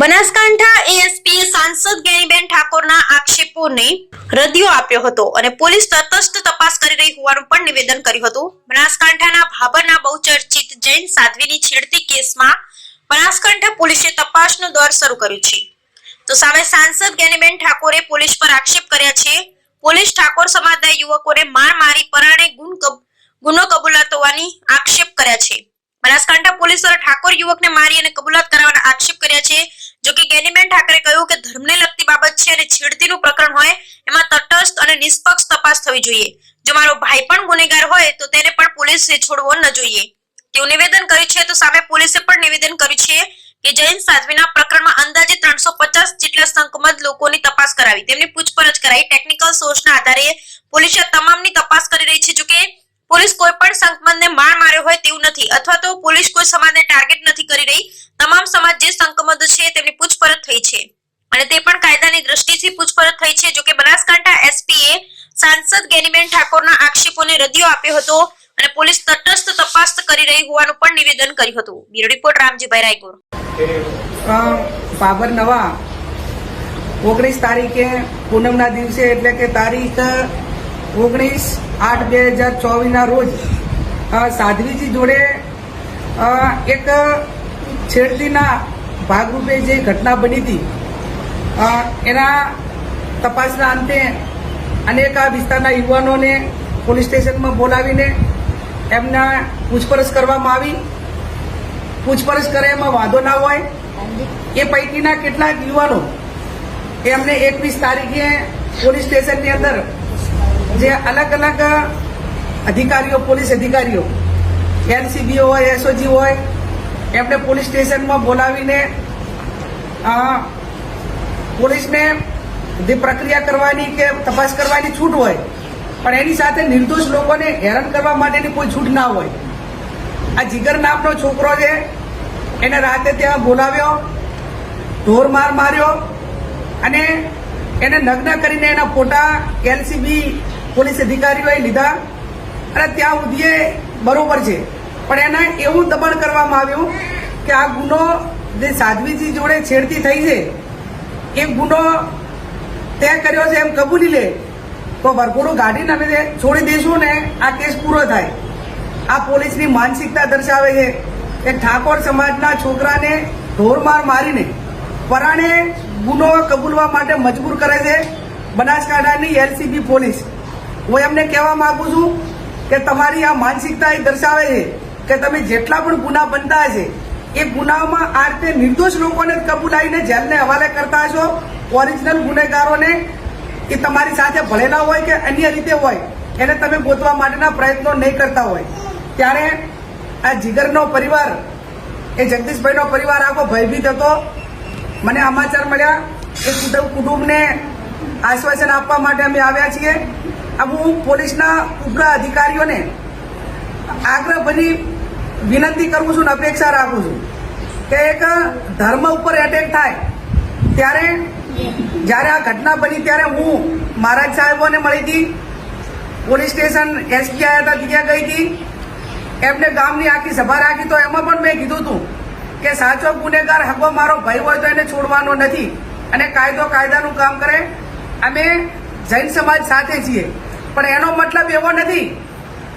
Banaskantha ASP સાંસદ ગેનીબેન ઠાકોરના આક્ષેપોને રદિયો આપ્યો હતો અને પોલીસ તટસ્થ તપાસ કરી રહી હોવાનું પણ નિવેદન કર્યું હતું. બનાસકાંઠાના ભાભરના બહુચર્ચિત જૈન સાધ્વીની છેડતી કેસમાં બનાસકાંઠા પોલીસે તપાસનો દોર શરૂ કર્યો છે. તો સામે સાંસદ ગેનીબેન ઠાકોરે પોલીસ પર આક્ષેપ કર્યા છે. પોલીસ ઠાકોર સમાજના યુવકોને માર મારી પરાણે ગુણ ગુનો કબૂલાત હોવાની આક્ષેપ કર્યા છે. બનાસકાંઠા પોલીસ દ્વારા ઠાકોર યુવકને મારી અને કબૂલાત કરાવવાના આક્ષેપ કર્યા છે. જો કે ગેનીબેન ઠાકરે કહ્યું કે ધર્મને લગતી બાબત છે અને છેડતીનું પ્રકરણ હોય, એમાં તટસ્થ અને નિષ્પક્ષ તપાસ થવી જોઈએ. જો મારો ભાઈ પણ ગુનેગાર હોય, તો તેને પણ પોલીસે છોડવો ન જોઈએ. તેઓ નિવેદન કર્યું છે, તો સામે પોલીસે પણ નિવેદન કર્યું છે કે જૈન સાધ્વીના પ્રકરણમાં અંદાજે ત્રણસો પચાસ જેટલા શંકમદ લોકોની તપાસ કરાવી. તેમની પૂછપરછ કરાઈ. ટેકનિકલ સોર્સના આધારે પોલીસે તમામની તપાસ કરી રહી છે. જોકે પોલીસ કોઈ પણ સંકમદને માર માર્યો હોય તેવું નથી. અથવા તો પોલીસ કોઈ સમાજને ટાર્ગેટ નથી કરી રહી. તમામ સમાજ જે સંકમદ છે તેમની પૂછપરછ થઈ છે. અને તે પણ કાયદાની દ્રષ્ટિથી પૂછપરછ થઈ છે. જો કે બનાસકાંઠા એસપીએ સાંસદ ગેનીબેન ઠાકોરના આક્ષેપોને રદિયો આપ્યો હતો અને પોલીસ તટસ્થ તપાસ કરી રહી હોવાનું પણ નિવેદન કર્યું હતું. Bureau report, Ramjibhai Raygor. Babur નવા ઓગણીસ તારીખે પૂનમના દિવસે, એટલે કે તારીખ ઓગણીસ આઠ બે હજાર ચોવીસના રોજ સાધ્વીજી જોડે એક છેડતીના ભાગરૂપે જે ઘટના બની હતી એના તપાસના અંતે અનેક આ વિસ્તારના યુવાનોને પોલીસ સ્ટેશનમાં બોલાવીને એમના પૂછપરછ કરવામાં આવી. પૂછપરછ કરે એમાં વાંધો ના હોય. એ પૈકીના કેટલાક યુવાનો એમને એકવીસ તારીખે પોલીસ સ્ટેશનની અંદર જે અલગ અલગ અધિકારીઓ પોલીસ અધિકારીઓ એનસીબી હોય એસઓજી હોય એમને પોલીસ સ્ટેશનમાં બોલાવીને પોલીસને જે પ્રક્રિયા કરવાની કે તપાસ કરવાની છૂટ હોય, પણ એની સાથે નિર્દોષ લોકોને હેરાન કરવા માટેની કોઈ છૂટ ના હોય. આ જીગર નામનો છોકરો છે, એને રાતે ત્યાં બોલાવ્યો, ઢોર માર માર્યો, અને એને નગ્ન કરીને એના ફોટા એલસીબી પોલીસ અધિકારીઓએ લીધા. અને ત્યાં સુધી બરોબર છે. પણ એને એવું દબાણ કરવામાં આવ્યું કે આ ગુનો જે સાધ્વીજી જોડે છેડતી થઈ છે, એ ગુનો તે કર્યો છે એમ કબૂલી લે. તો વરઘોડું ગાડીને અમે છોડી દઈશું ને, આ કેસ પૂરો થાય. આ પોલીસની માનસિકતા દર્શાવે છે કે ઠાકોર સમાજના છોકરાને ઢોરમાર મારીને પરાણે ગુનો કબૂલવા માટે મજબૂર કરે છે બનાસકાંઠાની એલસીબી પોલીસ. હું એમને કહેવા માંગુ છું કે તમારી આ માનસિકતા એ દર્શાવે છે કે તમે જેટલા પણ ગુના બનતા હશે, એ ગુનામાં આ રીતે નિર્દોષ લોકોને જ કબૂલાઈને જેલને હવાલે કરતા હશો. ઓરિજિનલ ગુનેગારોને એ તમારી સાથે ભળેલા હોય કે અન્ય રીતે હોય, એને તમે ગોતવા માટેના પ્રયત્નો નહીં કરતા હોય. ત્યારે આ જીગરનો પરિવાર, એ જગદીશભાઈનો પરિવાર આખો ભયભીત હતો. મને સમાચાર મળ્યા એ કુટુંબને આશ્વાસન આપવા માટે અમે આવ્યા છીએ. હું પોલીસના ઉગ્ર અધિકારીઓને આગ્રહ આગ્રહભરી વિનંતી કરું છું ને અપેક્ષા રાખું છું કે એક ધર્મ ઉપર એટેક થાય, ત્યારે જ્યારે આ ઘટના બની ત્યારે હું મહારાજ સાહેબોને મળી હતી, પોલીસ સ્ટેશન એસપી આવ્યા હતા, ત્યાં ગઈ હતી. એમને ગામની આખી સભા રાખી, તો એમાં પણ મેં કીધું હતું કે સાચો ગુનેગાર હગો મારો ભય હોય તો એને છોડવાનો નથી અને કાયદો કાયદાનું કામ કરે. અમે જૈન સમાજ સાથે છીએ. પણ એનો મતલબ એવો નથી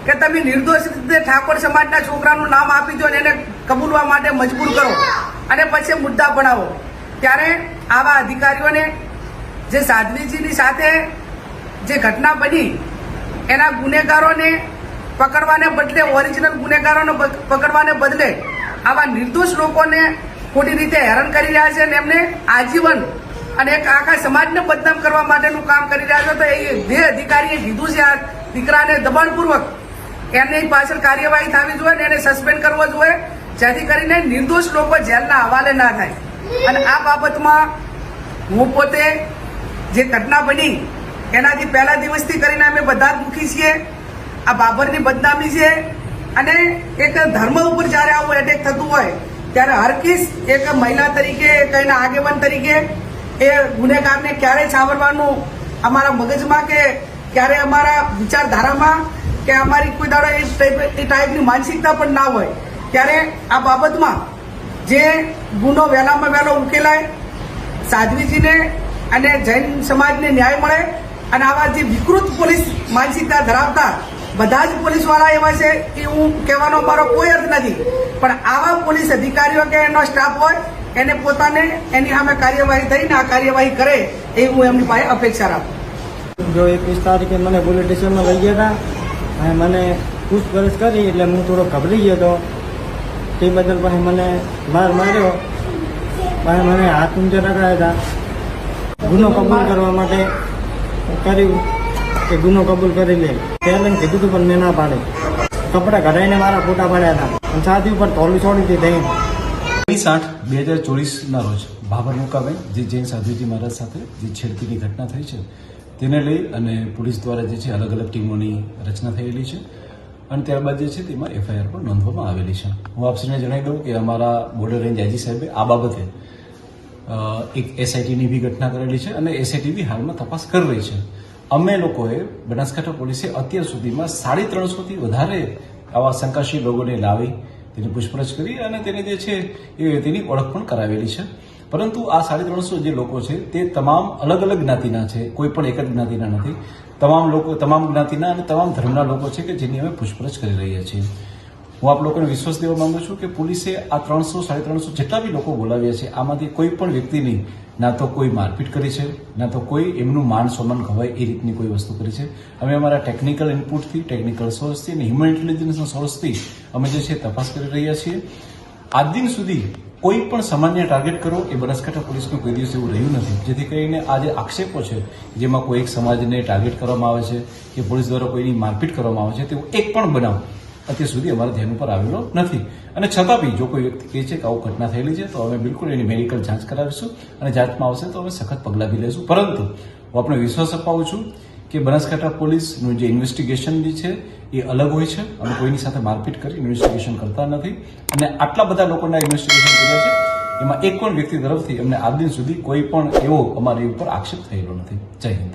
કે તમે નિર્દોષ રીતે ઠાકોર સમાજના છોકરાનું નામ આપી દો અને એને કબૂલવા માટે મજબૂર કરો. અને પછી મુદ્દા બનાવો ત્યારે આવા અધિકારીઓને જે સાધ્વીજીની સાથે જે ઘટના બની, એના ગુનેગારોને પકડવાને બદલે, ઓરિજિનલ ગુનેગારોને પકડવાને બદલે આવા નિર્દોષ લોકોને ખોટી રીતે હેરાન કરી રહ્યા છે અને એમને આજીવન અને એક આખા સમાજને બદનામ કરવા માટેનું કામ કરી રહ્યા છે. તો એ જે અધિકારીએ કીધું છે આ દીકરાને દબાણપૂર્વક એમની પાછળ કાર્યવાહી થવી જોઈએ ને એને સસ્પેન્ડ કરવો જોઈએ, જેથી કરીને નિર્દોષ લોકો જેલના હવાલે ના થાય. અને આ બાબતમાં હું પોતે જે ઘટના બની, એનાથી પહેલા દિવસથી કરીને અમે બધા જ દુઃખી છીએ. આ બાબરની બદનામી છે. અને એક ધર્મ ઉપર જ્યારે આવું એટેક થતું હોય, ત્યારે હરકીસ એક મહિલા તરીકે, એક એના આગેવાન તરીકે એ ગુનેગારને ક્યારે છાવરવાનું અમારા મગજમાં કે ક્યારે અમારા વિચારધારામાં કે અમારી કોઈ દાડો એ ટાઈપ- એ ટાઈપની માનસિકતા પણ ના હોય, ત્યારે આ બાબતમાં જે ગુનો વહેલામાં વહેલો ઉકેલાય, સાધ્વીજીને અને જૈન સમાજને ન્યાય મળે અને આવા જે વિકૃત પોલીસ માનસિકતા ધરાવતા બધા જ પોલીસવાળા એવા છે કે હું કહેવાનો મારો કોઈ અર્થ નથી, પણ આવા પોલીસ અધિકારીઓ કે એનો સ્ટાફ હોય, એને પોતાને એની સામે કાર્યવાહી થઈને આ કાર્યવાહી કરે, એ હું એમની પાસે અપેક્ષા રાખું. જો એકવીસ તારીખે મને પોલીસ સ્ટેશનમાં લઈ ગયા હતા અને મને પૂછપરછ કરી એટલે હું થોડો ગભરી ગયો હતો તે બદલ પછી મને માર માર્યો. પછી મને હાથ ઊંચે રખાયા હતા. ગુનો કબૂલ કરવા માટે કર્યું કે ગુનો કબૂલ કરી લે. પહેલાં કીધું હતું પણ મેં ના પાડે. કપડાં ઘડાઈને મારા ફોટા પાડ્યા હતા. અને સાથે ઉપર તોલી છોડી હતી દહીં ત્રીસ આઠ બે હજાર ચોવીસના રોજ ભાભર મુકાબેન જે જૈન સાધુજી મહારાજ સાથે જે છેડતીની ઘટના થઈ છે તેને લઈ અને પોલીસ દ્વારા જે છે અલગ અલગ ટીમોની રચના થયેલી છે. અને ત્યારબાદ જે છે તેમાં એફઆઈઆર પણ નોંધવામાં આવેલી છે. હું આપશ્રીને જણાવી દઉં કે અમારા બોર્ડર રેન્જ આઈજી સાહેબે આ બાબતે એક એસઆઈટીની બી ઘટના કરેલી છે અને એસઆઈટી બી હાલમાં તપાસ કરી રહી છે. અમે લોકોએ બનાસકાંઠા પોલીસે અત્યાર સુધીમાં સાડી ત્રણસોથી વધારે આવા શંકાશીલ લોકોને લાવી તેની પૂછપરછ કરી અને તેને જે છે એ તેની ઓળખ પણ કરાવેલી છે. પરંતુ આ સાડી ત્રણસો જે લોકો છે, તે તમામ અલગ અલગ જ્ઞાતિના છે, કોઈ પણ એક જ જ્ઞાતિના નથી. તમામ લોકો, તમામ જ્ઞાતિના અને તમામ ધર્મના લોકો છે કે જેની અમે પૂછપરછ કરી રહ્યા છીએ. હું આપ લોકોને વિશ્વાસ દેવા માંગુ છું કે પોલીસે આ ત્રણસો, સાડી ત્રણસો જેટલા બી લોકો બોલાવ્યા છે, આમાંથી કોઈ પણ વ્યક્તિની ના તો કોઈ મારપીટ કરી છે, ના તો કોઈ એમનું માન સન્માન ખવાય એ રીતની કોઈ વસ્તુ કરી છે. અમે અમારા ટેકનિકલ ઇનપુટથી ટેકનિકલ સોર્સથી અને હ્યુમન ઇન્ટેલિજન્સના સોર્સથી અમે જે છે તપાસ કરી રહ્યા છીએ. આજ દિન સુધી કોઈ પણ સામાન્ય ટાર્ગેટ કરો એ બનાસકાંઠા પોલીસનું કોઈ દિવસ એવું રહ્યું નથી. જેથી કરીને આ જે આક્ષેપો છે, જેમાં કોઈ એક સમાજને ટાર્ગેટ કરવામાં આવે છે, કે પોલીસ દ્વારા કોઈની મારપીટ કરવામાં આવે છે તેવું એક પણ બનાવ અત્યાર સુધી અમારા ધ્યાન ઉપર આવેલો નથી. અને છતાં બી જો કોઈ વ્યક્તિ કહે છે કે આવું ઘટના થયેલી છે, તો અમે બિલકુલ એની મેડિકલ જાંચ કરાવીશું અને જાંચમાં આવશે તો અમે સખત પગલાં બી લઈશું પરંતુ હું આપણે વિશ્વાસ અપાવું છું કે બનાસકાંઠા પોલીસનું જે ઇન્વેસ્ટિગેશન જે છે, એ અલગ હોય છે. અમે કોઈની સાથે મારપીટ કરી ઇન્વેસ્ટિગેશન કરતા નથી. અને આટલા બધા લોકોના ઇન્વેસ્ટિગેશન કર્યા છે, એમાં એક પણ વ્યક્તિ તરફથી અમને આજ દિન સુધી કોઈ પણ એવો અમારી ઉપર આક્ષેપ થયેલો નથી. જય હિન્દ.